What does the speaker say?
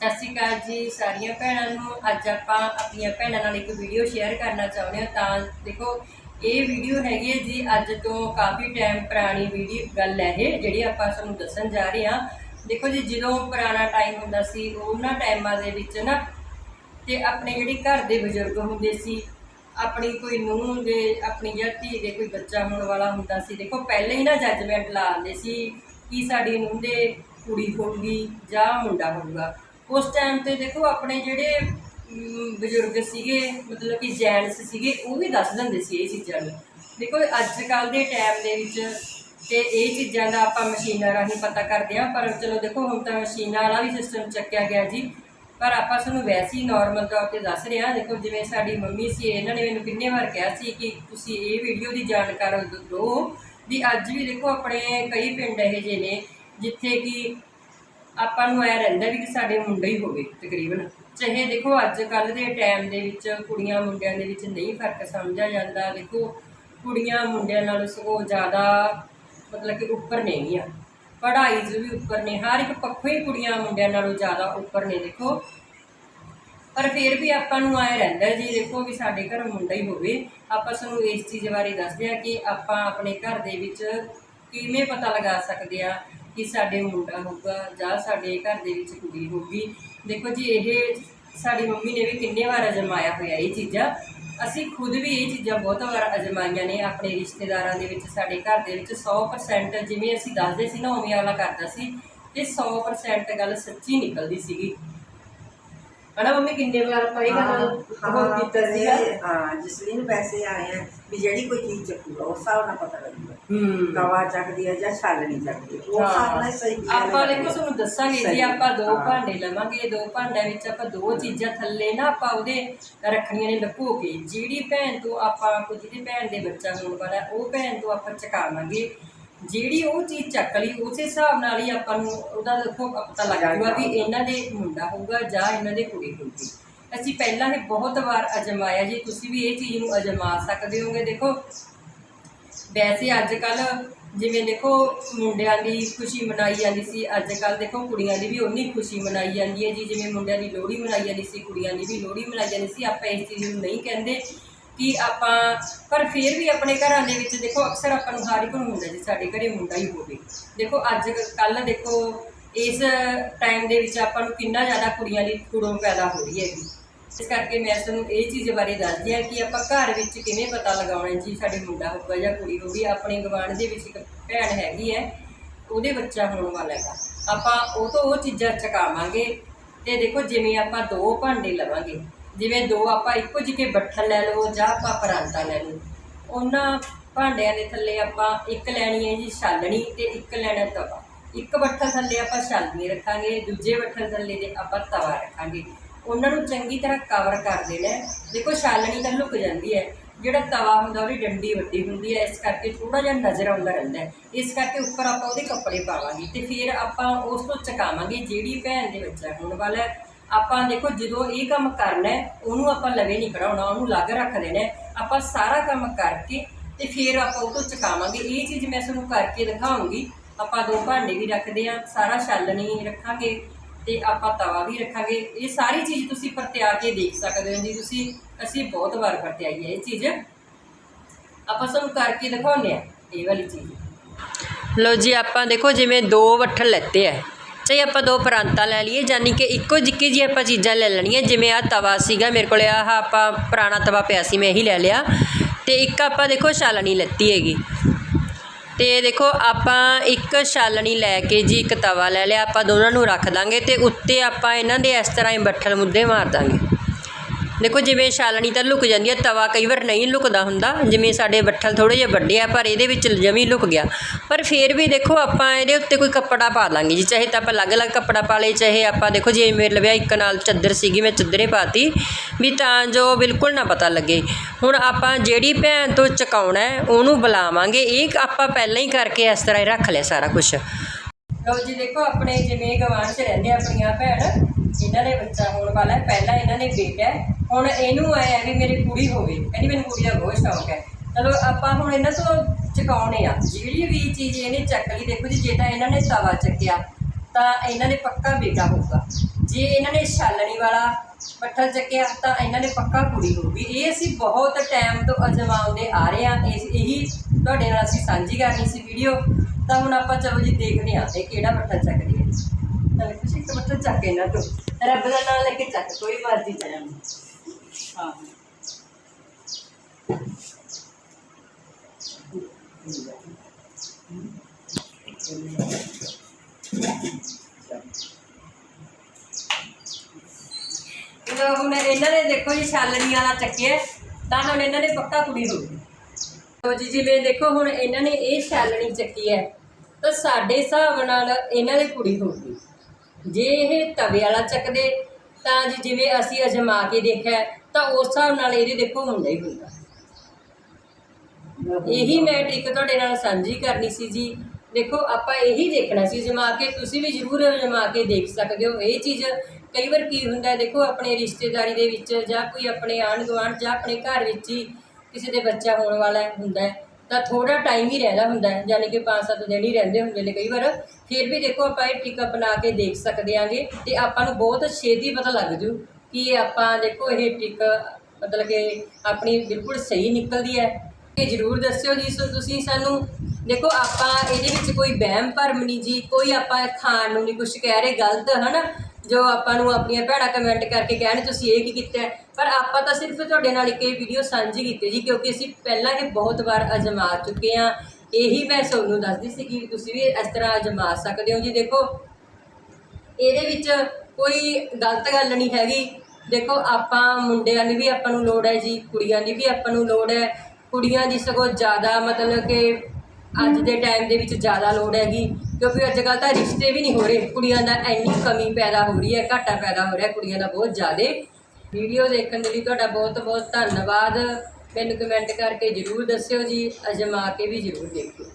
ਸਤਿ ਸ਼੍ਰੀ ਅਕਾਲ ਜੀ ਸਾਰੀਆਂ ਭੈਣਾਂ ਨੂੰ। ਅੱਜ ਆਪਾਂ ਆਪਣੀਆਂ ਭੈਣਾਂ ਨਾਲ ਇੱਕ ਵੀਡੀਓ ਸ਼ੇਅਰ ਕਰਨਾ ਚਾਹੁੰਦੇ ਹਾਂ। ਤਾਂ ਦੇਖੋ, ਇਹ ਵੀਡੀਓ ਹੈਗੀ ਹੈ ਜੀ, ਅੱਜ ਤੋਂ ਕਾਫੀ ਟਾਈਮ ਪੁਰਾਣੀ ਵੀਡੀਓ ਗੱਲ ਹੈ ਇਹ, ਜਿਹੜੀ ਆਪਾਂ ਤੁਹਾਨੂੰ ਦੱਸਣ ਜਾ ਰਹੇ ਹਾਂ। ਦੇਖੋ ਜੀ, ਜਦੋਂ ਪੁਰਾਣਾ ਟਾਈਮ ਹੁੰਦਾ ਸੀ, ਉਹਨਾਂ ਟਾਈਮਾਂ ਦੇ ਵਿੱਚ ਨਾ ਤੇ ਆਪਣੇ ਜਿਹੜੇ ਘਰ ਦੇ ਬਜ਼ੁਰਗ ਹੁੰਦੇ ਸੀ, ਆਪਣੀ ਕੋਈ ਨੂੰਹ ਦੇ, ਆਪਣੀ ਜਾਂ ਧੀ ਦੇ ਕੋਈ ਬੱਚਾ ਹੋਣ ਵਾਲਾ ਹੁੰਦਾ ਸੀ, ਦੇਖੋ, ਪਹਿਲਾਂ ਹੀ ਨਾ ਜੱਜਮੈਂਟ ਲਾ ਦਿੰਦੇ ਸੀ ਕਿ ਸਾਡੀ ਨੂੰਹ ਦੇ ਕੁੜੀ ਹੋਊਗੀ ਜਾਂ ਮੁੰਡਾ ਹੋਊਗਾ। ਉਸ ਟਾਈਮ ਤੇ ਦੇਖੋ ਆਪਣੇ ਜਿਹੜੇ ਬਜ਼ੁਰਗ ਸੀਗੇ, ਮਤਲਬ ਕਿ ਜੈਂਟਸ ਸੀਗੇ, ਉਹ ਵੀ ਦੱਸ ਦਿੰਦੇ ਸੀ ਇਹ ਚੀਜ਼ਾਂ ਨੂੰ। ਦੇਖੋ ਅੱਜ ਕੱਲ ਦੇ ਟਾਈਮ ਦੇ ਵਿੱਚ ਤੇ ਇਹ ਚੀਜ਼ਾਂ ਦਾ ਆਪਾਂ ਮਸ਼ੀਨਾਂ ਰਾਹੀਂ ਪਤਾ ਕਰਦੇ ਹਾਂ, ਪਰ ਚਲੋ ਦੇਖੋ ਹੁਣ ਤਾਂ ਮਸ਼ੀਨਾਂ ਵਾਲਾ ਵੀ ਸਿਸਟਮ ਚੱਕਿਆ ਗਿਆ ਜੀ। ਪਰ ਆਪਾਂ ਤੁਹਾਨੂੰ ਵੈਸੇ ਹੀ ਨਾਰਮਲ ਤੌਰ ਤੇ ਦੱਸ ਰਹੇ ਹਾਂ, ਦੇਖੋ ਜਿਵੇਂ ਸਾਡੀ ਮੰਮੀ ਸੀ, ਇਹਨਾਂ ਨੇ ਮੈਨੂੰ ਕਿੰਨੇ ਵਾਰ ਕਿਹਾ ਸੀ ਕਿ ਤੁਸੀਂ ਇਹ ਵੀਡੀਓ ਦੀ ਜਾਣਕਾਰੀ ਦਿਓ ਵੀ ਅੱਜ ਵੀ ਦੇਖੋ ਆਪਣੇ ਕਈ ਪਿੰਡ ਇਹੋ ਜਿਹੇ ਨੇ, ਜਿੱਥੇ ਕਿ ਆਪਾਂ ਨੂੰ ਐ ਰਹਿੰਦਾ ਵੀ ਕਿ ਸਾਡੇ ਮੁੰਡਾ ਹੀ ਹੋਵੇ ਤਕਰੀਬਨ। ਚਾਹੇ ਦੇਖੋ ਅੱਜ ਕੱਲ ਦੇ ਟਾਈਮ ਦੇ ਵਿੱਚ ਕੁੜੀਆਂ ਮੁੰਡਿਆਂ ਦੇ ਵਿੱਚ ਨਹੀਂ ਫ਼ਰਕ ਸਮਝਿਆ ਜਾਂਦਾ। ਦੇਖੋ ਕੁੜੀਆਂ ਮੁੰਡਿਆਂ ਨਾਲੋਂ ਸਗੋਂ ਜ਼ਿਆਦਾ ਮਤਲਬ ਕਿ ਉੱਪਰ ਨੇਗੀਆਂ ਪੜ੍ਹਾਈ 'ਚ ਵੀ ਉੱਪਰ ਨੇ। ਹਰ ਇੱਕ ਪੱਖੋਂ ਹੀ ਕੁੜੀਆਂ ਮੁੰਡਿਆਂ ਨਾਲੋਂ ਜ਼ਿਆਦਾ ਉੱਪਰ ਨੇ, ਦੇਖੋ। ਪਰ ਫਿਰ ਵੀ ਆਪਾਂ ਨੂੰ ਆਏ ਰਹਿੰਦਾ ਜੀ, ਦੇਖੋ ਵੀ ਸਾਡੇ ਘਰ ਮੁੰਡਾ ਹੀ ਹੋਵੇ। ਆਪਾਂ ਸਾਨੂੰ ਇਸ ਚੀਜ਼ ਬਾਰੇ ਦੱਸਦੇ ਆ ਕਿ ਆਪਾਂ ਆਪਣੇ ਘਰ ਦੇ ਵਿੱਚ ਕਿਵੇਂ ਪਤਾ ਲਗਾ ਸਕਦੇ ਆ ਕਿ ਸਾਡੇ ਮੁੰਡਾ ਹੋਊਗਾ ਜਾਂ ਸਾਡੇ ਘਰ ਦੇ ਵਿੱਚ ਕੁੜੀ ਹੋਊਗੀ। ਦੇਖੋ ਜੀ, ਇਹ ਸਾਡੀ ਮੰਮੀ ਨੇ ਵੀ ਕਿੰਨੇ ਵਾਰ ਅਜਮਾਇਆ ਹੋਇਆ ਇਹ ਚੀਜ਼ਾਂ। ਅਸੀਂ ਖੁਦ ਵੀ ਇਹ ਚੀਜ਼ਾਂ ਬਹੁਤ ਵਾਰ ਅਜਮਾਈਆਂ ਨੇ ਆਪਣੇ ਰਿਸ਼ਤੇਦਾਰਾਂ ਦੇ ਵਿੱਚ, ਸਾਡੇ ਘਰ ਦੇ ਵਿੱਚ। 100% ਜਿਵੇਂ ਅਸੀਂ ਦੱਸਦੇ ਸੀ ਨਾ, ਉਵੇਂ ਵਾਲਾ ਕਰਦਾ ਸੀ। ਤੇ 100% ਗੱਲ ਸੱਚੀ ਨਿਕਲਦੀ ਸੀਗੀ। ਹਨਾ ਮੰਮੀ ਕਿੰਨੇ ਵਾਰ ਆਪਾਂ ਇਹ ਗੱਲ ਉਹ ਕੀਤਾ ਸੀਗਾ? ਹਾਂ ਜਸਲੀਨ ਪੈਸੇ ਆਏ ਆ ਵੀ ਜਿਹੜੀ ਕੋਈ ਚੀਜ਼ ਚੱਕੂਗਾ ਉਸ ਹਿਸਾਬ ਨਾਲ ਪਤਾ ਲੱਗੂਗਾ। ਹੂੰ। ਕਵਾ ਚੱਕਦੀ ਹੈ ਜਾਂ ਛਾਲਣੀ ਚੱਕਦੀ। ਹੈ ਉਸ ਹਿਸਾਬ ਨਾਲ ਸਹੀ ਕੀ ਆਪਾਂ ਦੇਖੋ ਤੁਹਾਨੂੰ ਦੱਸਾਂਗੇ ਜੀ ਸਹੀ। ਆਪਾਂ ਦੋ ਹਾਂ। ਭਾਂਡੇ ਲਵਾਂਗੇ ਦੋ ਭਾਂਡਿਆਂ ਵਿੱਚ ਆਪਾਂ ਦੋ ਚੀਜ਼ਾਂ ਥੱਲੇ ਨਾ ਆਪਾਂ ਉਹਦੇ ਰੱਖਣੀਆਂ ਨੇ ਲੁਕੋ ਕੇ ਜਿਹੜੀ ਭੈਣ ਤੋਂ ਆਪਾਂ ਕੋਈ ਜਿਹਦੀ ਭੈਣ ਦੇ ਬੱਚਾ ਹੋਣ ਵਾਲਾ ਉਹ ਭੈਣ ਤੋਂ ਆਪਾਂ ਚਕਾਵਾਂਗੇ ਜਿਹੜੀ ਉਹ ਚੀਜ਼ ਚੱਕ ਲਈ, ਉਸੇ ਹਿਸਾਬ ਨਾਲ ਹੀ ਆਪਾਂ ਨੂੰ ਉਹਦਾ ਦੇਖੋ ਪਤਾ ਲੱਗ ਜਾਊਗਾ ਵੀ ਇਹਨਾਂ ਦੇ ਮੁੰਡਾ ਹੋਊਗਾ ਜਾਂ ਇਹਨਾਂ ਦੇ ਕੁੜੀ ਹੋਊਗੀ। ਅਸੀਂ ਪਹਿਲਾਂ ਹੀ ਬਹੁਤ ਵਾਰ ਅਜਮਾਇਆ ਜੀ, ਤੁਸੀਂ ਵੀ ਇਹ ਚੀਜ਼ ਨੂੰ ਅਜਮਾ ਸਕਦੇ ਹੋਗੇ। ਦੇਖੋ, ਵੈਸੇ ਅੱਜ ਕੱਲ ਜਿਵੇਂ ਦੇਖੋ ਮੁੰਡਿਆਂ ਦੀ ਖੁਸ਼ੀ ਮਨਾਈ ਜਾਂਦੀ ਸੀ ਅੱਜ ਕੱਲ ਦੇਖੋ ਕੁੜੀਆਂ ਦੀ ਵੀ ਉਨੀ ਖੁਸ਼ੀ ਮਨਾਈ ਜਾਂਦੀ ਹੈ ਜੀ, ਜਿਵੇਂ ਮੁੰਡਿਆਂ ਦੀ ਲੋਹੜੀ ਮਨਾਈ ਜਾਂਦੀ ਸੀ, ਕੁੜੀਆਂ ਦੀ ਵੀ ਲੋਹੜੀ ਮਨਾਈ ਜਾਂਦੀ ਸੀ। ਆਪਾਂ ਇਸ ਚੀਜ਼ ਨੂੰ ਨਹੀਂ ਕਹਿੰਦੇ। ਕਿ ਆਪਾਂ, ਪਰ ਫਿਰ ਵੀ ਆਪਣੇ ਘਰਾਂ ਦੇ ਵਿੱਚ ਦੇਖੋ ਅਕਸਰ ਆਪਾਂ ਨੂੰ ਹਰ ਇੱਕ ਨੂੰ ਹੁੰਦਾ ਜੀ, ਸਾਡੇ ਘਰੇ ਮੁੰਡਾ ਹੀ ਹੋਵੇ। ਦੇਖੋ ਅੱਜ ਕੱਲ ਦੇਖੋ, ਇਸ ਟਾਈਮ ਦੇ ਵਿੱਚ ਆਪਾਂ ਨੂੰ ਕਿੰਨਾ ਜ਼ਿਆਦਾ ਕੁੜੀਆਂ ਲਈ ਕੁੜੋਂ ਪੈਦਾ ਹੋ ਰਹੀ ਹੈਗੀ। ਇਸ ਕਰਕੇ ਮੈਂ ਤੁਹਾਨੂੰ ਇਹ ਚੀਜ਼ ਬਾਰੇ ਦੱਸਦੀ ਹਾਂ ਕਿ ਆਪਾਂ ਘਰ ਵਿੱਚ ਕਿਵੇਂ ਪਤਾ ਲਗਾਉਣਾ ਜੀ, ਸਾਡੇ ਮੁੰਡਾ ਹੋਊਗਾ ਜਾਂ ਕੁੜੀ ਹੋਊਗੀ। ਆਪਣੇ ਗਵਾਂਢ ਦੇ ਵਿੱਚ ਇੱਕ ਭੈਣ ਹੈਗੀ ਹੈ, ਉਹਦੇ ਬੱਚਾ ਹੋਣ ਵਾਲਾ ਹੈਗਾ। ਆਪਾਂ ਉਹ ਤੋਂ ਉਹ ਚੀਜ਼ਾਂ ਚਕਾਵਾਂਗੇ ਤੇ ਦੇਖੋ ਜਿਵੇਂ ਆਪਾਂ ਦੋ ਭਾਂਡੇ ਲਵਾਂਗੇ ਜਿਵੇਂ ਦੋ ਆਪਾਂ ਇੱਕੋ ਜਿਹੇ ਬੱਠਲ ਲੈ ਲਵੋ ਜਾਂ ਆਪਾਂ ਪਰਾਂਠਾ ਲੈ ਲਓ। ਉਹਨਾਂ ਭਾਂਡਿਆਂ ਦੇ ਥੱਲੇ ਆਪਾਂ ਇੱਕ ਲੈਣੀ ਹੈ ਜੀ ਛਾਲਣੀ ਤੇ ਇੱਕ ਲੈਣਾ ਤਵਾ। ਇੱਕ ਬੱਠਲ ਥੱਲੇ ਆਪਾਂ ਛਾਲਣੀ ਰੱਖਾਂਗੇ, ਦੂਜੇ ਬੱਠਲ ਥੱਲੇ ਦੇ ਆਪਾਂ ਤਵਾ ਰੱਖਾਂਗੇ। ਉਹਨਾਂ ਨੂੰ ਚੰਗੀ ਤਰ੍ਹਾਂ ਕਵਰ ਕਰ ਦੇਣਾ ਦੇਖੋ ਛਾਲਣੀ ਤਾਂ ਲੁਕ ਜਾਂਦੀ ਹੈ। ਜਿਹੜਾ ਤਵਾ ਹੁੰਦਾ ਉਹਦੀ ਡੰਡੀ ਵੱਡੀ ਹੁੰਦੀ ਹੈ, ਇਸ ਕਰਕੇ ਥੋੜਾ ਜਿਹਾ ਨਜ਼ਰ ਆਉਂਦਾ ਰਹਿੰਦਾ ਇਸ ਕਰਕੇ ਉੱਪਰ ਆਪਾਂ ਉਹਦੇ ਕੱਪੜੇ ਪਾਵਾਂਗੇ ਤੇ ਫਿਰ ਆਪਾਂ ਉਸ ਤੋਂ ਚਕਾਵਾਂਗੇ ਜਿਹੜੀ ਭੈਣ ਦੇ ਬੱਚਾ ਹੋਣ ਵਾਲਾ ਆਪਾਂ ਦੇਖੋ ਜਦੋਂ ਇਹ ਕੰਮ ਕਰਨਾ ਹੈ, ਉਹਨੂੰ ਆਪਾਂ ਲਵੇ ਨਹੀਂ ਕਢਾਉਣਾ, ਉਹਨੂੰ ਲੱਗ ਰੱਖ ਦੇਣਾ ਆਪਾਂ ਸਾਰਾ ਕੰਮ ਕਰਕੇ ਤੇ ਫਿਰ ਆਪਾਂ ਉਹ ਤੋਂ ਚਕਾਵਾਂਗੇ। ਇਹ ਚੀਜ਼ ਮੈਂ ਤੁਹਾਨੂੰ ਕਰਕੇ ਦਿਖਾਉਂਗੀ। ਆਪਾਂ ਦੋ ਭਾਂਡੇ ਵੀ ਰੱਖਦੇ ਆ ਸਾਰਾ ਛਾਲਣੀ ਰੱਖਾਂਗੇ ਤੇ ਆਪਾਂ ਤਵਾ ਵੀ ਰੱਖਾਂਗੇ। ਇਹ ਸਾਰੀ ਚੀਜ਼ ਤੁਸੀਂ ਪਰਤਿਆ ਕੇ ਦੇਖ ਸਕਦੇ ਹੋ ਜੀ। ਤੁਸੀਂ, ਅਸੀਂ ਬਹੁਤ ਵਾਰ ਪਰਤਿਆਈ ਹੈ ਇਹ ਚੀਜ਼। ਆਪਾਂ ਤੁਹਾਨੂੰ ਕਰਕੇ ਦਿਖਾਉਂਦੇ ਆ ਇਹ ਵਾਲੀ ਚੀਜ਼। ਲੋ ਜੀ, ਆਪਾਂ ਦੇਖੋ ਜਿਵੇਂ ਦੋ ਵੱਠਲ ਲੈਤੇ ਆ ਚਾਹੇ ਆਪਾਂ ਦੋ ਪਰਾਂਤਾ ਲੈ ਲਈਏ ਯਾਨੀ ਕਿ ਇੱਕੋ ਜਿੱਕੀ ਜੀ ਆਪਾਂ ਚੀਜ਼ਾਂ ਲੈ ਲੈਣੀਆਂ, ਜਿਵੇਂ ਆ ਤਵਾ ਸੀਗਾ, ਮੇਰੇ ਕੋਲੇ ਆਹ ਆਪਾਂ ਪੁਰਾਣਾ ਤਵਾ ਪਿਆ ਸੀ, ਮੈਂ ਇਹੀ ਲੈ ਲਿਆ। ਤੇ ਇੱਕ ਆਪਾਂ ਦੇਖੋ ਛਾਲਣੀ ਲੈਤੀ ਹੈਗੀ। ਤੇ ਦੇਖੋ ਆਪਾਂ ਇੱਕ ਛਾਲਣੀ ਲੈ ਕੇ ਜੀ, ਇੱਕ ਤਵਾ ਲੈ ਲਿਆ, ਆਪਾਂ ਦੋਨਾਂ ਨੂੰ ਰੱਖ ਦਾਂਗੇ ਤੇ ਉੱਤੇ ਆਪਾਂ ਇਹਨਾਂ ਦੇ ਇਸ ਤਰ੍ਹਾਂ ਹੀ ਬੱਠਲ ਮੁੱਦੇ ਮਾਰ ਦਾਂਗੇ। ਦੇਖੋ ਜਿਵੇਂ ਛਾਲਣੀ ਤਾਂ ਲੁਕ ਜਾਂਦੀ ਹੈ ਤਵਾ ਕਈ ਵਾਰ ਨਹੀਂ ਲੁਕਦਾ ਹੁੰਦਾ, ਜਿਵੇਂ ਸਾਡੇ ਬੱਠਲ ਥੋੜੇ ਜਿਹਾ ਵੱਡੇ ਆ, ਪਰ ਇਹਦੇ ਵਿੱਚ ਜਮੀ ਲੁਕ ਗਿਆ। ਪਰ ਫਿਰ ਵੀ ਦੇਖੋ ਆਪਾਂ ਇਹਦੇ ਉੱਤੇ ਕੋਈ ਕੱਪੜਾ ਪਾ ਲਾਂਗੇ ਜੀ, ਚਾਹੇ ਤਾਂ ਆਪਾਂ ਅਲੱਗ-ਅਲੱਗ ਕੱਪੜਾ ਪਾ ਲਏ, ਚਾਹੇ ਆਪਾਂ ਦੇਖੋ ਜੇ ਮੇਰੇ ਲਵਿਆ ਇੱਕ ਨਾਲ ਚੱਦਰ ਸੀਗੀ, ਮੈਂ ਚੱਦਰੇ ਪਾਤੀ, ਵੀ ਤਾਂ ਜੋ ਬਿਲਕੁਲ ਨਾ ਪਤਾ ਲੱਗੇ। ਹੁਣ ਆਪਾਂ ਜਿਹੜੀ ਭੈਣ ਤੋਂ ਚਕਾਉਣਾ ਹੈ, ਉਹਨੂੰ ਬੁਲਾਵਾਂਗੇ, ਇਹ ਆਪਾਂ ਪਹਿਲਾਂ ਹੀ ਕਰਕੇ ਇਸ ਤਰ੍ਹਾਂ ਹੀ ਰੱਖ ਲਿਆ ਸਾਰਾ ਕੁਝ ਲਓ ਜੀ ਦੇਖੋ ਆਪਣੇ ਜਿਵੇਂ ਗਵਾਂਢ 'ਚ ਰਹਿੰਦੇ ਆ ਆਪਣੀਆਂ ਭੈਣ, ਇਹਨਾਂ ਦੇ ਬੱਚਾ ਹੋਣ ਵਾਲਾ ਪਹਿਲਾਂ ਇਹਨਾਂ ਨੇ ਬੇਟਾ ਹੁਣ ਇਹਨੂੰ ਆਇਆ ਵੀ ਮੇਰੀ ਕੁੜੀ ਹੋਵੇ, ਕਹਿੰਦੀ ਮੈਨੂੰ ਕੁੜੀ ਦਾ ਬਹੁਤ ਸ਼ੌਂਕ ਹੈ। ਚਲੋ ਆਪਾਂ ਹੁਣ ਇਹਨਾਂ ਤੋਂ ਚੁਕਾਉਣੇ ਆ। ਜਿਹੜੀ ਵੀ ਚੀਜ਼ ਇਹਨੇ ਚੱਕ ਲਈ, ਦੇਖੋ ਜੀ, ਜੇ ਤਾਂ ਇਹਨਾਂ ਨੇ ਤਵਾ ਚੱਕਿਆ, ਤਾਂ ਇਹਨਾਂ ਨੇ ਪੱਕਾ ਬੇਟਾ ਹੋਊਗਾ। ਜੇ ਇਹਨਾਂ ਨੇ ਛਾਲਣੀ ਵਾਲਾ ਪੱਥਰ ਚੱਕਿਆ, ਤਾਂ ਇਹਨਾਂ ਨੇ ਪੱਕਾ ਕੁੜੀ ਹੋਊਗੀ। ਇਹ ਅਸੀਂ ਬਹੁਤ ਟਾਈਮ ਤੋਂ ਅਜਮਾਉਂਦੇ ਆ ਰਹੇ ਹਾਂ ਇਸ ਇਹੀ ਤੁਹਾਡੇ ਨਾਲ ਅਸੀਂ ਸਾਂਝੀ ਕਰਨੀ ਸੀ ਵੀਡੀਓ। ਤਾਂ ਹੁਣ ਆਪਾਂ ਚਲੋ ਜੀ, ਦੇਖਦੇ ਹਾਂ ਇਹ ਕਿਹੜਾ ਪੱਥਰ ਚੱਕਦੀ ਹੈ ਤਾਂ ਕੁਛ ਇੱਕ ਪੱਥਰ ਚੱਕ ਇਹਨਾਂ ਤੋਂ। ਰੱਬ ਦਾ ਨਾਮ ਲੈ ਕੇ ਚੱਕ, ਕੋਈ ਮਰਜ਼ੀ ਚੱਲ ਹਾਂ ਜਦੋਂ ਹੁਣ ਇਹਨਾਂ ਨੇ ਦੇਖੋ ਜੀ ਛਾਲਣੀ ਵਾਲਾ ਚੱਕਿਆ, ਤਾਂ ਹੁਣ ਇਹਨਾਂ ਨੇ ਪੱਕਾ ਕੁੜੀ ਹੋ ਗਈ। ਤੋ ਜੀ, ਜਿਵੇਂ ਦੇਖੋ ਹੁਣ ਇਹਨਾਂ ਨੇ ਇਹ ਛਾਲਣੀ ਚੱਕੀ ਹੈ, ਤਾਂ ਸਾਡੇ ਹਿਸਾਬ ਨਾਲ ਇਹਨਾਂ ਦੀ ਕੁੜੀ ਹੋ ਗਈ। ਜੇ ਇਹ ਤਵੇ ਵਾਲਾ ਚੱਕਦੇ, ਤਾਂ ਜੀ ਜਿਵੇਂ ਅਸੀਂ ਅਜਮਾ ਕੇ ਦੇਖਿਆ ਤਾਂ ਉਸ ਹਿਸਾਬ ਨਾਲ ਇਹਦੇ ਦੇਖੋ ਹੁੰਦਾ ਹੀ ਹੁੰਦਾ। ਇਹੀ ਮੈਂ ਟ੍ਰਿਕ ਤੁਹਾਡੇ ਨਾਲ ਸਾਂਝੀ ਕਰਨੀ ਸੀ ਜੀ। ਦੇਖੋ, ਆਪਾਂ ਇਹੀ ਦੇਖਣਾ ਸੀ, ਜਮਾ ਕੇ ਤੁਸੀਂ ਵੀ ਜ਼ਰੂਰ ਜਮਾ ਕੇ ਦੇਖ ਸਕਦੇ ਹੋ। ਇਹ ਚੀਜ਼ ਕਈ ਵਾਰ ਕੀ ਹੁੰਦਾ ਦੇਖੋ, ਆਪਣੇ ਰਿਸ਼ਤੇਦਾਰੀ ਦੇ ਵਿੱਚ ਜਾਂ ਕੋਈ ਆਪਣੇ ਆਂਢ ਗੁਆਂਢ ਜਾਂ ਆਪਣੇ ਘਰ ਵਿੱਚ ਹੀ ਕਿਸੇ ਦੇ ਬੱਚਾ ਹੋਣ ਵਾਲਾ ਹੁੰਦਾ ਹੈ, ਤਾਂ ਥੋੜਾ ਟਾਈਮ ਹੀ ਰਹਿੰਦਾ ਹੁੰਦਾ ਹੈ, ਯਾਨੀ ਕਿ 5-7 ਦਿਨ ਹੀ ਰਹਿੰਦੇ ਹੁੰਦੇ ਨੇ ਕਈ ਵਾਰ। ਫਿਰ ਵੀ ਦੇਖੋ, ਆਪਾਂ ਇਹ ਟ੍ਰਿਕ ਅਪਣਾ ਕੇ ਦੇਖ ਸਕਦੇ ਆਂਗੇ ਤੇ ਆਪਾਂ ਨੂੰ ਬਹੁਤ ਛੇਤੀ ਪਤਾ ਲੱਗ ਜੂ ਕਿ ਆਪਾਂ ਦੇਖੋ ਇਹ ਟ੍ਰਿਕ ਮਤਲਬ ਕਿ ਆਪਣੀ ਬਿਲਕੁਲ ਸਹੀ ਨਿਕਲਦੀ ਹੈ। ਇਹ ਜ਼ਰੂਰ ਦੱਸਿਓ ਜੀ ਸੋ ਤੁਸੀਂ ਸਾਨੂੰ। ਦੇਖੋ ਆਪਾਂ ਇਹਦੇ ਵਿੱਚ ਕੋਈ ਵਹਿਮ ਭਰਮ ਨਹੀਂ ਜੀ, ਕੋਈ ਆਪਾਂ ਖਾਣ ਨੂੰ ਨਹੀਂ ਕੁਝ ਕਹਿ ਰਹੇ, ਗਲਤ, ਹਨਾ? ਜੋ ਆਪਾਂ ਨੂੰ ਆਪਣੀਆਂ ਭੈਣਾਂ ਕਮੈਂਟ ਕਰਕੇ ਕਹਿਣ ਤੁਸੀਂ ਇਹ ਕੀ ਕੀਤਾ ਪਰ ਆਪਾਂ ਤਾਂ ਸਿਰਫ ਤੁਹਾਡੇ ਨਾਲ ਇੱਕ ਇਹ ਵੀਡੀਓ ਸਾਂਝੀ ਕੀਤੀ ਜੀ, ਕਿਉਂਕਿ ਅਸੀਂ ਪਹਿਲਾਂ ਇਹ ਬਹੁਤ ਵਾਰ ਅਜਮਾ ਚੁੱਕੇ ਹਾਂ। ਇਹੀ ਮੈਂ ਤੁਹਾਨੂੰ ਦੱਸਦੀ ਸੀ ਕਿ ਤੁਸੀਂ ਵੀ ਇਸ ਤਰ੍ਹਾਂ ਅਜਮਾ ਸਕਦੇ ਹੋ ਜੀ। ਦੇਖੋ ਇਹਦੇ ਵਿੱਚ ਕੋਈ ਗਲਤ ਗੱਲ ਨਹੀਂ ਹੈਗੀ। ਦੇਖੋ, ਆਪਾਂ ਮੁੰਡਿਆਂ ਦੀ ਵੀ ਆਪਾਂ ਨੂੰ ਲੋੜ ਹੈ ਜੀ, ਕੁੜੀਆਂ ਦੀ ਵੀ ਆਪਾਂ ਨੂੰ ਲੋੜ ਹੈ। ਕੁੜੀਆਂ ਦੀ ਸਗੋਂ ਜ਼ਿਆਦਾ ਮਤਲਬ ਕਿ ਅੱਜ ਦੇ ਟਾਈਮ ਦੇ ਵਿੱਚ ਜ਼ਿਆਦਾ ਲੋੜ ਹੈਗੀ। ਕਿਉਂਕਿ ਅੱਜ ਕੱਲ੍ਹ ਤਾਂ ਰਿਸ਼ਤੇ ਵੀ ਨਹੀਂ ਹੋ ਰਹੇ। ਕੁੜੀਆਂ ਦਾ ਇੰਨੀ ਕਮੀ ਪੈਦਾ ਹੋ ਰਹੀ ਹੈ, ਘਾਟਾ ਪੈਦਾ ਹੋ ਰਿਹਾ ਕੁੜੀਆਂ ਦਾ ਬਹੁਤ ਜ਼ਿਆਦਾ। ਵੀਡੀਓ ਦੇਖਣ ਦੇ ਲਈ ਤੁਹਾਡਾ ਬਹੁਤ ਬਹੁਤ ਧੰਨਵਾਦ। ਮੈਨੂੰ ਕਮੈਂਟ ਕਰਕੇ ਜਰੂਰ ਦੱਸਿਓ ਜੀ। ਅਜਮਾ ਕੇ ਵੀ ਜਰੂਰ ਦੇਖਿਓ।